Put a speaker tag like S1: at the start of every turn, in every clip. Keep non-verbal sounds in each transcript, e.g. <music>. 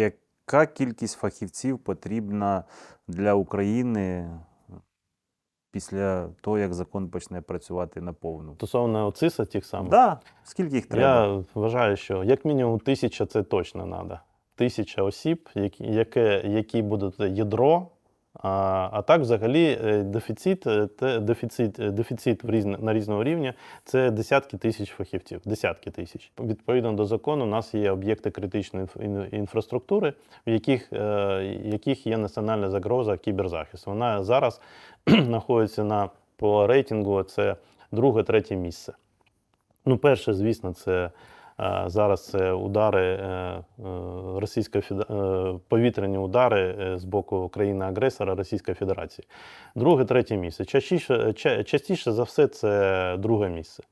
S1: Яка кількість фахівців потрібна для України після того, як закон почне працювати наповну?
S2: Стосовно ОЦИСа тих самих,
S1: Да. Скільки їх треба?
S2: я вважаю, що як мінімум тисяча це точно треба. Тисяча осіб, які, яке, які будуть ядро. А, а так, взагалі, е, дефіцит, е, дефіцит, е, дефіцит в різне, на різного рівня це десятки тисяч фахівців. Десятки тисяч. Відповідно до закону, у нас є об'єкти критичної інфраструктури, в яких, яких є національна загроза кіберзахисту. Вона зараз <clears throat> знаходиться на по рейтингу це друге, третє місце. Ну, перше, звісно, це зараз це удари е, е, Російської е, повітряні удари е, з боку країни-агресора Російської Федерації. Друге, третє місце. Частіше, частіше за все, це друге місце.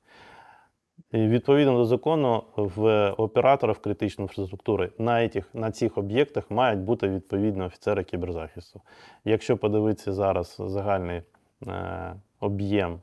S2: І відповідно до закону, в операторів критичної інфраструктури на, этих, на цих об'єктах мають бути відповідно офіцери кіберзахисту. Якщо подивитися зараз загальний е, об'єм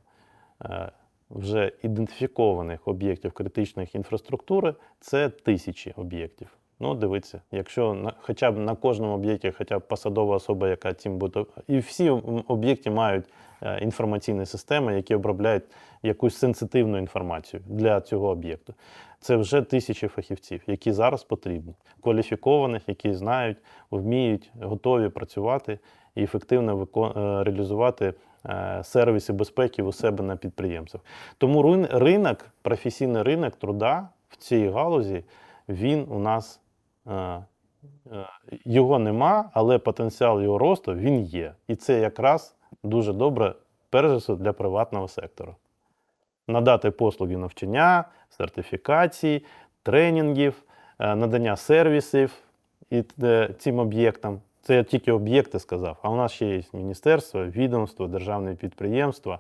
S2: е, вже ідентифікованих об'єктів критичної інфраструктури, це тисячі об'єктів. Ну, дивіться, якщо на, хоча б на кожному об'єкті, хоча б посадова особа, яка цим буде. І всі об'єкти мають е, інформаційні системи, які обробляють якусь сенситивну інформацію для цього об'єкту. Це вже тисячі фахівців, які зараз потрібні, кваліфікованих, які знають, вміють, готові працювати і ефективно е, реалізувати е, сервіси безпеки у себе на підприємствах. Тому ринок, професійний ринок труда в цій галузі, він у нас е, е, його нема, але потенціал його росту він є. І це якраз дуже добре, перш для приватного сектору. Надати послуги навчання, сертифікацій, тренінгів, надання сервісів і цим об'єктам. Це я тільки об'єкти сказав. А у нас ще є міністерство, відомство, державне підприємства,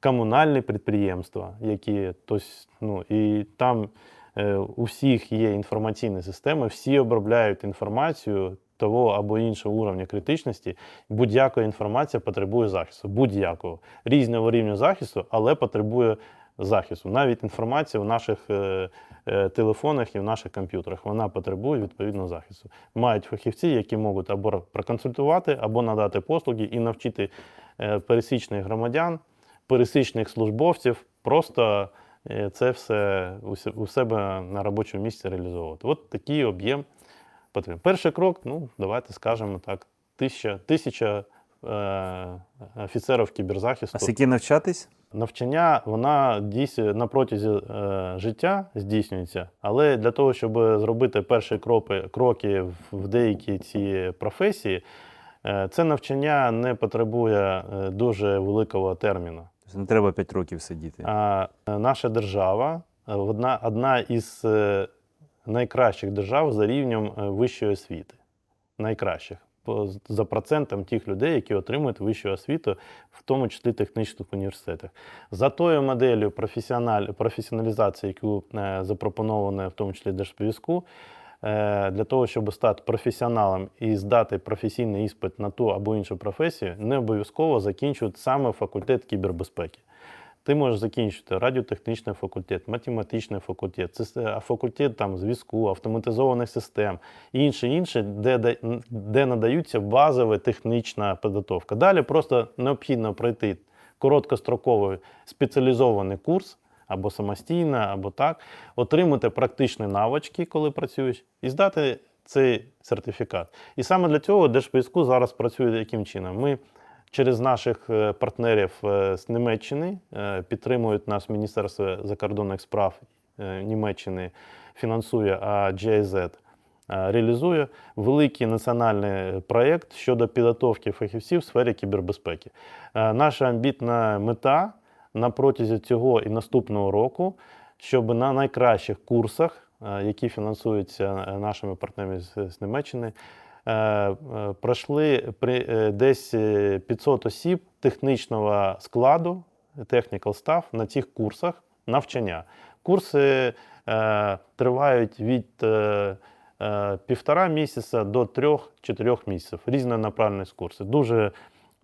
S2: комунальні підприємства, які тобто, ну, і там е, у всіх є інформаційні системи, всі обробляють інформацію того або іншого уровня критичності. Будь-яка інформація потребує захисту. Будь-якого різного рівня захисту, але потребує захисту. Навіть інформація в наших е, е, телефонах і в наших комп'ютерах вона потребує відповідного захисту. Мають фахівці, які можуть або проконсультувати, або надати послуги і навчити е, пересічних громадян, пересічних службовців просто це все у себе на робочому місці реалізовувати. От такий об'єм потрібен. Перший крок, ну, давайте скажемо так, тисяча, тисяча е, офіцерів кіберзахисту.
S1: А скільки навчатись?
S2: Навчання вона дійсно на протязі е, життя здійснюється, але для того, щоб зробити перші кроки, кроки в- деякі ці професії, е, це навчання не потребує е, дуже великого терміну.
S1: Тобто Не треба 5 років сидіти.
S2: А е, наша держава е, одна, одна із найкращих держав за рівнем вищої освіти. Найкращих. За процентом тих людей, які отримують вищу освіту, в тому числі технічних університетах. За тою моделлю професіоналізації, яку е, запропоновано в тому числі Держспівську, е, для того, щоб стати професіоналом і здати професійний іспит на ту або іншу професію, не обов'язково закінчують саме факультет кібербезпеки. Ти можеш закінчити радіотехнічний факультет, математичний факультет, факультет там, зв'язку, автоматизованих систем і інше, інше, де, де, надаються базова технічна підготовка. Далі просто необхідно пройти короткостроковий спеціалізований курс або самостійно, або так, отримати практичні навички, коли працюєш, і здати цей сертифікат. І саме для цього Держспецку зараз працює яким чином? Ми через наших е, партнерів е, з Німеччини е, підтримують нас Міністерство закордонних справ Німеччини, фінансує, а GIZ реалізує великий національний проєкт щодо підготовки фахівців в сфері кібербезпеки. Наша амбітна мета на протязі цього і наступного року, щоб на найкращих курсах, які фінансуються нашими партнерами з, Німеччини, пройшли при, е, десь е, 500 осіб технічного складу, technical staff на цих курсах навчання. Курси е, тривають від е, е, півтора місяця до трьох-чотирьох місяців. Різнонаправленість курси. Дуже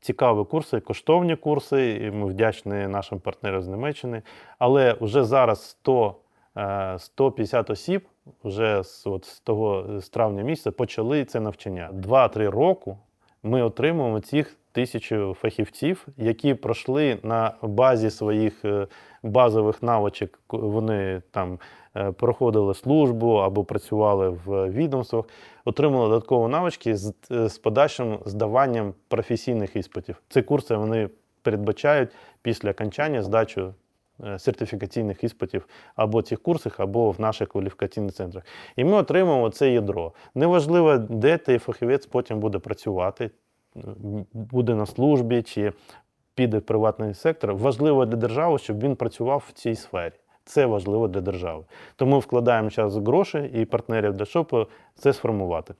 S2: цікаві курси, коштовні курси, і ми вдячні нашим партнерам з Німеччини. Але вже зараз 100, е, 150 осіб вже з, от, з того з травня місяця почали це навчання. Два-три роки ми отримуємо цих тисячу фахівців, які пройшли на базі своїх е, базових навичок. Вони там е, проходили службу або працювали в відомствах, отримали додаткові навички з, е, з подальшим здаванням професійних іспитів. Ці курси вони передбачають після окончання здачу е, сертифікаційних іспитів або цих курсах, або в наших кваліфікаційних центрах. І ми отримуємо це ядро. Неважливо, де цей фахівець потім буде працювати, буде на службі чи піде в приватний сектор. Важливо для держави, щоб він працював в цій сфері. Це важливо для держави. Тому вкладаємо час гроші і партнерів для щоб це сформувати.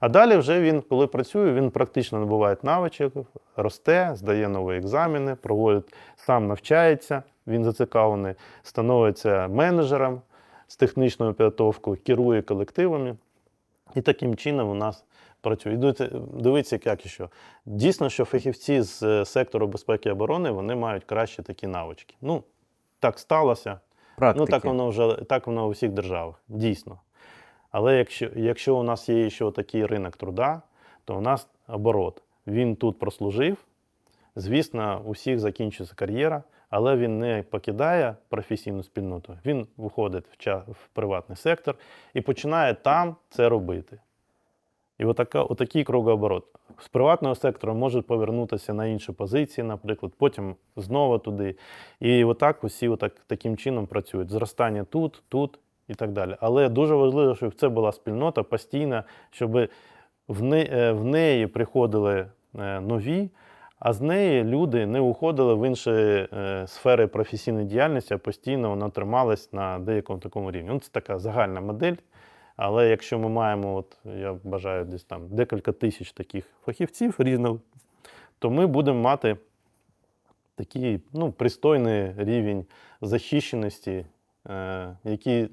S2: А далі вже він, коли працює, він практично набуває навичок, росте, здає нові екзамени, проводить, сам навчається, він зацікавлений, становиться менеджером з технічною підготовкою, керує колективами. І таким чином у нас працює. Дивіться, як і що. Дійсно, що фахівці з е, сектору безпеки і оборони вони мають кращі такі навички. Ну, так сталося.
S1: Практики.
S2: Ну, так воно вже так воно у всіх державах, дійсно. Але якщо, якщо у нас є ще такий ринок труда, то у нас оборот. Він тут прослужив. Звісно, у всіх закінчується кар'єра, але він не покидає професійну спільноту. Він виходить в, приватний сектор і починає там це робити. І отака, отакий кругооборот. З приватного сектору можуть повернутися на інші позиції, наприклад, потім знову туди. І отак усі отак, таким чином працюють. Зростання тут, тут і так далі. Але дуже важливо, щоб це була спільнота постійна, щоб е, в неї приходили е, нові, а з неї люди не уходили в інші е, сфери професійної діяльності, а постійно вона трималась на деякому такому рівні. Ну, це така загальна модель. Але якщо ми маємо, от, я вважаю, десь там декілька тисяч таких фахівців різних, то ми будемо мати такий ну, пристойний рівень захищеності, е, який е,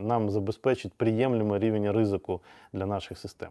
S2: нам забезпечить приємлемий рівень ризику для наших систем.